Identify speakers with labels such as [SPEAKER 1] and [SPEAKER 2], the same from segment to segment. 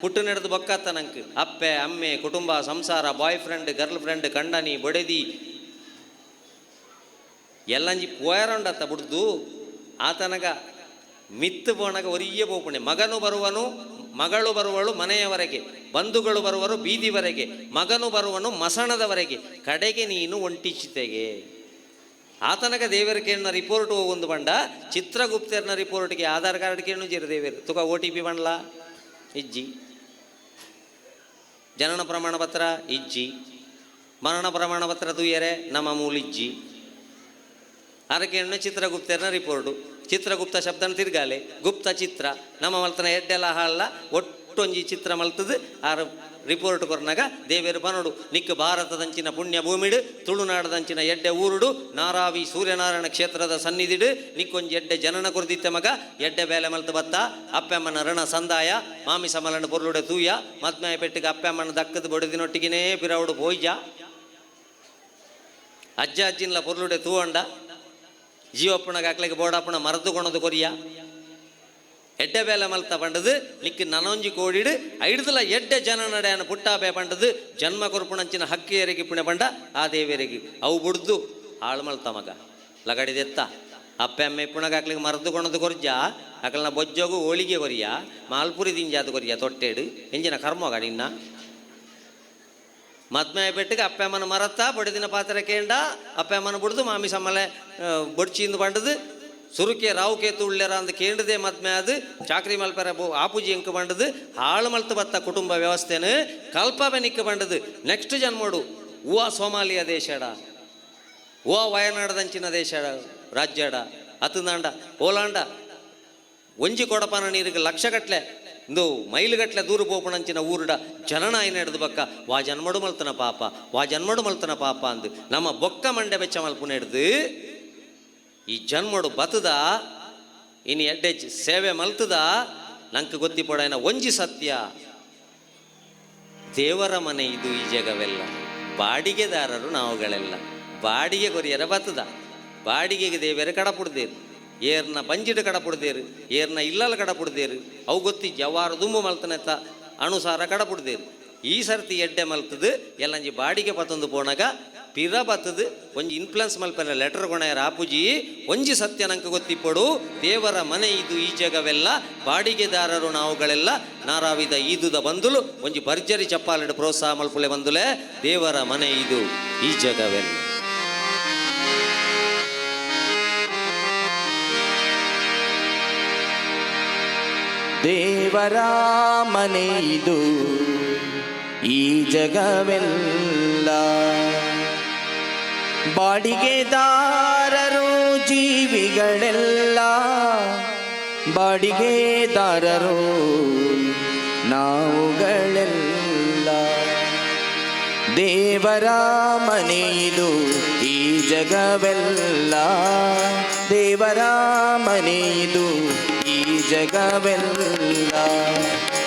[SPEAKER 1] ಪುಟ್ಟು ನಡೆದು ಬಕ್ಕತ್ತ ನಂಗೆ. ಅಪ್ಪೆ, ಅಮ್ಮೆ, ಕುಟುಂಬ, ಸಂಸಾರ ಬಾಯ್ ಫ್ರೆಂಡ್ ಗರ್ಲ್ ಫ್ರೆಂಡ್ ಕಂಡನಿ ಬಡದಿ. ಎಲ್ಲಂಜಿ ಪೋಯಾರಂಡತ್ತ ಬಿಡ್ದು ಆತನಗ ಮಿತ್ತು ಬೋಣಗ ಒರಿಯೇ ಬೋಪಣೆ ಮಗನು ಬರುವನು, ಮಗಳು ಬರುವಳು ಮನೆಯವರೆಗೆ, ಬಂಧುಗಳು ಬರುವರು ಬೀದಿವರೆಗೆ, ಮಗನು ಬರುವನು ಮಸಣದವರೆಗೆ. ಕಡೆಗೆ ನೀನು ಒಂಟಿಚಿತೆಗೆ. ಆತನಗ ದೇವರ ಕೇಳಿನ ರಿಪೋರ್ಟ್ ಒಂದು ಬಂಡ ಚಿತ್ರಗುಪ್ತರ್ನ ರಿಪೋರ್ಟ್ಗೆ ಆಧಾರ್ ಕಾರ್ಡ್ ಕೇಳು ಜೀರ ದೇವರು. ತುಕ ಓ ಟಿ ಪಿ ಬಂಡ್ಲಾ? ಇಜ್ಜಿ. ಜನನ ಪ್ರಮಾಣ ಪತ್ರ ಇಜ್ಜಿ. ಮರಣ ಪ್ರಮಾಣ ಪತ್ರ ತುಯ್ಯರೆ ನಮ್ಮ ಮೂಲಿಜ್ಜಿ. ಅದಕ್ಕೆ ಚಿತ್ರಗುಪ್ತರ್ನ ರಿಪೋರ್ಟು ಚಿತ್ರಗುಪ್ತ ಶಬ್ದನ ತಿರ್ಗಾಲೆ. ಗುಪ್ತ ಚಿತ್ರ. ನಮ್ಮ ಮಲ್ತನ ಎಡ್ಡೆಲ್ಲ ಹಾಳ ಒಟ್ಟೊಂಜಿ ಚಿತ್ರ ಮಲ್ತದು ಆರ ರಿಪೋರ್ಟ್ ಕೊರ್ನಾಗ, ದೇವೇರು ಬನೋಡು ನಿಕ್ಕ ಭಾರತದಂಚಿನ ಪುಣ್ಯ ಭೂಮಿಡು, ತುಳುನಾಡದಂಚಿನ ಎಡ್ಡೆ ಊರುಡು, ನಾರಾವಿ ಸೂರ್ಯನಾರಾಯಣ ಕ್ಷೇತ್ರದ ಸನ್ನಿಧಿಡು ನಿಕ್ಕೊಂಜಿ ಎಡ್ಡೆ ಜನನ ಕುರಿದಿತ್ತ ಮಗ, ಎಡ್ಡೆ ಬೇಲೆ ಮಲ್ತು ಬತ್ತ, ಅಪ್ಪಮ್ಮನ ಋಣ ಸಂದಾಯ, ಮಾಮಿಸ ಮಲನ ಪೊರ್ಲುಡೆ ತೂಯ ಮದ್ಮಾಯ ಪೆಟ್ಟಿಗೆ ಅಪ್ಪಮ್ಮನ ದಕ್ಕದ ಬೊಡದಿನೊಟ್ಟಿಗಿನೇ ಪಿರವುಡು ಪೋಯ್ಜ ಅಜ್ಜ ಅಜ್ಜಿನ್ಲ ಪೊರ್ಲುಡೆ ತೂವಂಡ ಜೀವಪ್ಪಣಗ ಹಾಕ್ಲಿಕ್ಕೆ ಮರೆದುಕೊಣದು ಮರದು ಎಡ್ಡೆ ಬೇಲೆ ಮಲ್ತ ಪಂಡದು, ನಿಕ್ಕಿ ನನೊಂಜಿ ಕೋಡಿಡು, ಐಡ್ದಲ ಎಡ್ಡೆ ಜನ ನಡೆಯನ ಪುಟ್ಟಾಪೆ ಪಂಡದು, ಜನ್ಮ ಕೊರ್ಪುಣಂಚಿನ ಹಕ್ಕಿಯರಿಗೆ ಪುಣೆ ಪಂಡ, ಆ ದೇವಿಯರಿಗೆ. ಅವು ಬುಡ್ದು ಆಳು ಮಲ್ತ ಮಗ. ಲಗಡಿದೆತ್ತ ಅಪ್ಪೆ ಅಮ್ಮ ಪುಣಗ ಹಾಕ್ಲಿಕ್ಕೆ ಮರದು ಕೊಣದು ಕೊರ್ಜ ಅಕಲ್ನ ಬೊಜ್ಜೋಗು ಹೋಳಿಗೆ ಕೊರಿಯ. ಮಾಲ್ಪುರಿ ದಿಂಜಾದು ಕೊರಿಯ ತೊಟ್ಟೆಡು. ಎಂಜಿನ ಕರ್ಮ ನಿನ್ನ ಬೆಟ್ಟಿಗೆ ಪೆಟ್ಟಿಗೆ ಅಪ್ಪಮ್ಮನ ಮರತ್ತ, ಬಡಿದಿನ ಪಾತ್ರೆ ಕೇಂಡ ಅಪ್ಪಮ್ಮನ ಬಿಡ್ದು ಮಾಮಿ ಸಮ್ಮಲೆ ಬೊಡ್ಚಿಂದು ಬಂಡದು ತುಳ್ಳ್ಯಾರ ಅಂದ ಕೇಂಡದೆ ಮದ್ಮೆ ಅದು ಚಾಕ್ರಿ ಮಲ್ಪರ ಆಪುಜಿ ಎಂಕ ಬಂಡದು, ಹಾಳು ಮಲ್ತು ಬತ್ತ ಕುಟುಂಬ ವ್ಯವಸ್ಥೆನು ಕಲ್ಪವೆ ನಿಕ್ಕ ಬಂಡದು ನೆಕ್ಸ್ಟ್ ಜನ್ಮಡು ಹೂವ ಸೋಮಾಲಿಯ ದೇಶಡ ಹೂವ ವಯನಾಡದಂಚಿನ ದೇಶಡ ರಾಜ್ಯಡ ಅತಂದಾಂಡ ಓಲಾಂಡ. ಒಂಜಿ ಕೊಡಪನ ನೀರಿಗೆ ಲಕ್ಷಗಟ್ಲೆ, ಇಂದು ಮೈಲುಗಟ್ಲೆ ದೂರ ಪೋಪಣಂಚಿನ ಊರುಡ ಜನನ ಆಯ್ನ ಹಿಡ್ದು ಬಕ್ಕ. ವಾ ಜನ್ಮಡು ಮಲ್ತನ ಪಾಪ, ವಾ ಜನ್ಮಡು ಮಲ್ತನ ಪಾಪ ಅಂದು. ನಮ್ಮ ಬೊಕ್ಕ ಮಂಡೆ ಬೆಚ್ಚ ಹಿಡ್ದು ಈ ಜನ್ಮಡು ಬತದ? ಇನ್ನು ಎಡ್ಡೆ ಸೇವೆ ಮಲ್ತದ? ನಂಗೆ ಗೊತ್ತಿ ಪೊಡಾಯನ ಒಂಜಿ ಸತ್ಯ. ದೇವರ ಮನೆ ಇದು ಈ ಜಗವೆಲ್ಲ. ಬಾಡಿಗೆದಾರರು ನಾವುಗಳೆಲ್ಲ. ಬಾಡಿಗೆ ಕೊರಿಯರ ಬತದ? ಬಾಡಿಗೆಗೆ ದೇವರ ಕಡಪುಡ್ದೇರು. ಏರ್ನ ಬಂಜಿಡು ಕಡಪುಡ್ದೇರು. ಏರ್ನ ಇಲ್ಲಲ ಕಡಪುಡ್ದೇರು. ಅವು ಗೊತ್ತಿ ಜವಾರ ದುಂಬು ಮಲ್ತನೆತ್ತ ಅನುಸಾರ ಕಡಪುಡ್ದೇರು. ಈ ಸರ್ತಿ ಎಡ್ಡೆ ಮಲ್ತದು, ಎಲ್ಲಂಜಿ ಬಾಡಿಗೆ ಪತ್ತೊಂದು ಪೋಣಗ ಪಿರ ಬತ್ತದು ಒಂಜಿ ಇನ್ಫ್ಲುಯೆನ್ಸ್ ಮಲ್ಪನ ಲೆಟರ್ ಕೊಣೆಯರ ರಾಪುಜಿ ಒಂಜಿ ಸತ್ಯ ನಂಗೆ ಗೊತ್ತಿಪ್ಪಡು. ದೇವರ ಮನೆ ಇದು ಈ ಜಗವೆಲ್ಲ, ಬಾಡಿಗೆದಾರರು ನಾವುಗಳೆಲ್ಲ, ನಾರಾವಿದ ಈದುದ ಬಂದುಲು, ಒಂಜಿ ಭರ್ಜರಿ ಚಪ್ಪಾಲೆಡ್ ಪ್ರೋತ್ಸಾಹ ಮಲ್ಪುಲೆ ಬಂದುಲೆ, ದೇವರ ಮನೆ ಇದು ಈ ಜಗವೆಲ್ಲ.
[SPEAKER 2] ದೇವರ ಮನೆ ಇದು ಈ ಜಗವೆಲ್ಲ. ಬಾಡಿಗೆದಾರರು ಜೀವಿಗಳೆಲ್ಲ ಬಾಡಿಗೆದಾರರು ನಾವುಗಳೆಲ್ಲ. ದೇವರ ಮನೆಯಿದು ಈ ಜಗವೆಲ್ಲ. ದೇವರ ಮನೆಯಿದು ಈ ಜಗವೆಲ್ಲ.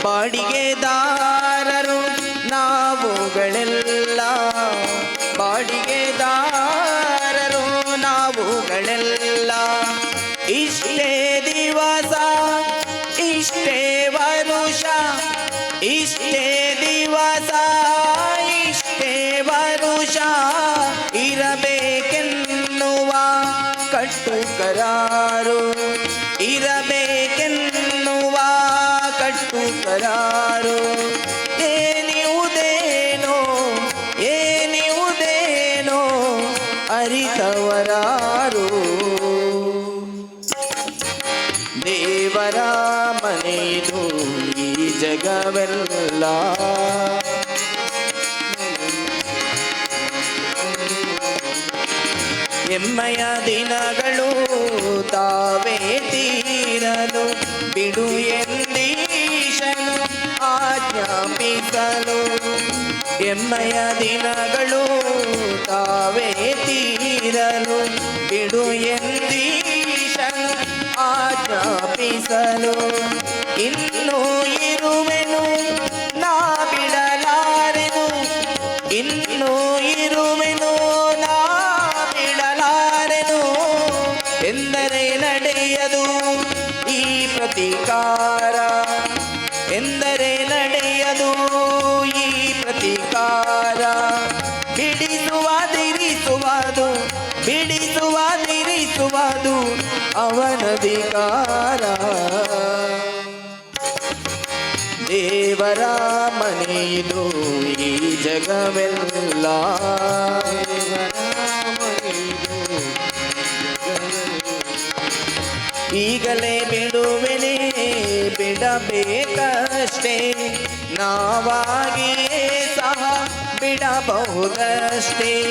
[SPEAKER 2] ಬಾಡಿಗೆದಾರರು ನಾವುಗಳೆಲ್ಲ. ಬಾಡಿಗೆದಾರರು ಇಷ್ಟೇ ದಿವಸ ಇಷ್ಟೇ ವರುಷ ಇಷ್ಟೇ ದಿವಸ ಇಷ್ಟೇ ವರುಷ ಇರಬೇಕೆನ್ನುವ ಕಟ್ಟು ಕರಾರು ಇರಬೇಕೆನ್ನುವ ಕಟ್ಟು ಕರಾರು ಜಗವೆಲ್ಲ ಎಮ್ಮಯ ದಿನಗಳು ತಾವೇ ತೀರಲು ಬಿಡು ಎಂದೀಶನು ಆಜ್ಞಾಪಿಸಲು. ಎಮ್ಮಯ ದಿನಗಳು ತಾವೇ ತೀರಲು ಬಿಡು ಎಂದೀಶನು ಆಜ್ಞಾಪಿಸಲು. ಇನ್ನೂ ಇರುವೆನು ಅಧಿಕಾರ ಬಿಡಿಸುವುದಿರಿಸುವುದು ಬಿಡಿಸುವುದಿರಿಸುವುದು ಅವನಧಿಕಾರ ದೇವರ ಮನೆಯದು ಈ ಜಗವೆಲ್ಲ. ಈಗಲೇ ಬಿಡುವೆನೆ ಬಿಡಬೇಕಷ್ಟೇ. ನಾವಾಗಿಯೇ ಬಿಡಬಹುದಷ್ಟೇ.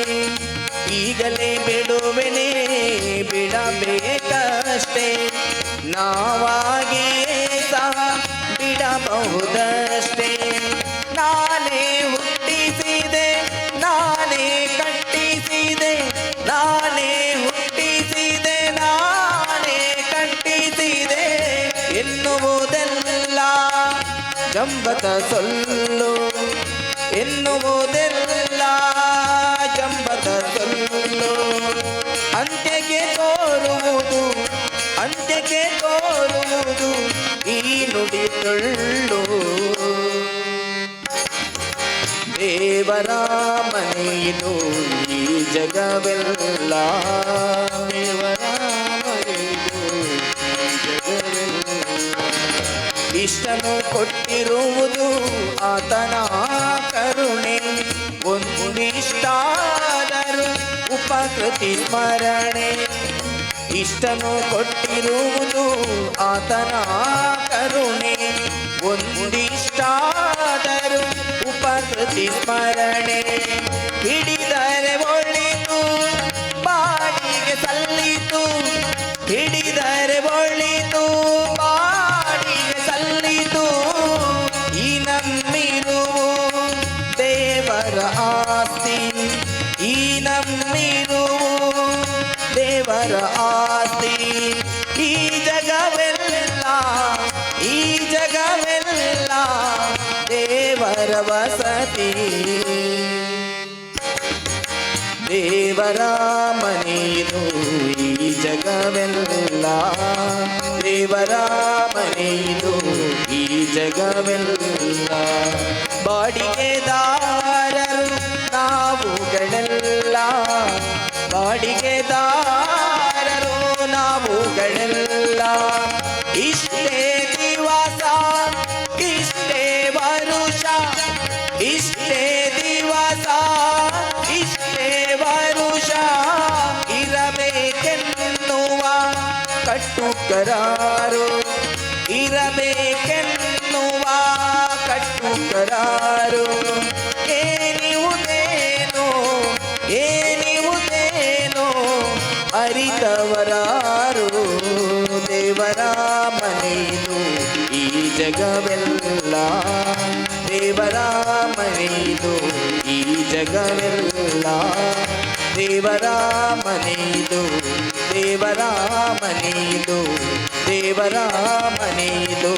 [SPEAKER 2] ಈಗಲೇ ಬಿಡುವೆನೆ ಬಿಡಬೇಕಷ್ಟೇ. ನಾವಾಗಿಯೇ ಸಹ ಬಿಡಬಹುದಷ್ಟೇ. ನಾನೇ ಹುಟ್ಟಿಸಿದೆ, ನಾನೇ ಕಟ್ಟಿಸಿದೆ, ನಾನೇ ಹುಟ್ಟಿಸಿದೆ, ನಾನೇ ಕಟ್ಟಿಸಿದೆ ಎನ್ನುವುದೆಲ್ಲ ಜಂಬತ ಸೊಲ್ಲು ಎನ್ನುವುದೆಲ್ಲ ಅಂತ್ಯಕ್ಕೆ ತೋರುವುದು ಈ ನುಡಿ ತುಳ್ಳು ದೇವರ ಮನೆಯಿದು ಈ ಜಗವೆಲ್ಲ. ದೇವರ ಜಗವೆಲ್ಲ. ಇಷ್ಟನು ಕೊಟ್ಟಿರುವುದು ಆತನ ಕರುಣೆ. ಒಂದು ನಿಷ್ಠಾದರು ಉಪಕೃತಿ ಸ್ಮರಣೆ. ಇಷ್ಟನು ಕೊಟ್ಟಿರುವುದು ಆತನ ಕರುಣೆ. ಒಂದಿಷ್ಟಾದರೂ ಉಪಕೃತಿ ಸ್ಮರಣೆ. ಹಿಡಿದರೆ ಒಳ್ಳಿತು ಬಾಡಿಗೆ ಸಲ್ಲಿತು. ಹಿಡಿದರೆ ವಸತಿ ದೇವರಾಮನೇನು ಈ ಜಗವೆಲ್ಲ. ದೇವರಾಮನೇನು ಈ ಜಗವೆಲ್ಲ. ಬಾಡಿಗೆದಾರರು ಕಟ್ಟುಕರಾರು ಇರಬೇಕೆನ್ನುವ ಕಟ್ಟುಕರಾರು. ಏನಿವುದೇನು ಏನಿವುದೇನು ಅರಿತವರಾರು. ದೇವರ ಮನೆಯದು ಈ ಜಗವೆಲ್ಲ. ದೇವರ ಮನೆಯದು ಈ ಜಗವೆಲ್ಲ. ದೇವರ ಮನೆಯದು ದೇವರ ಮನೆಯದು ದೇವರ ಮನೆಯದು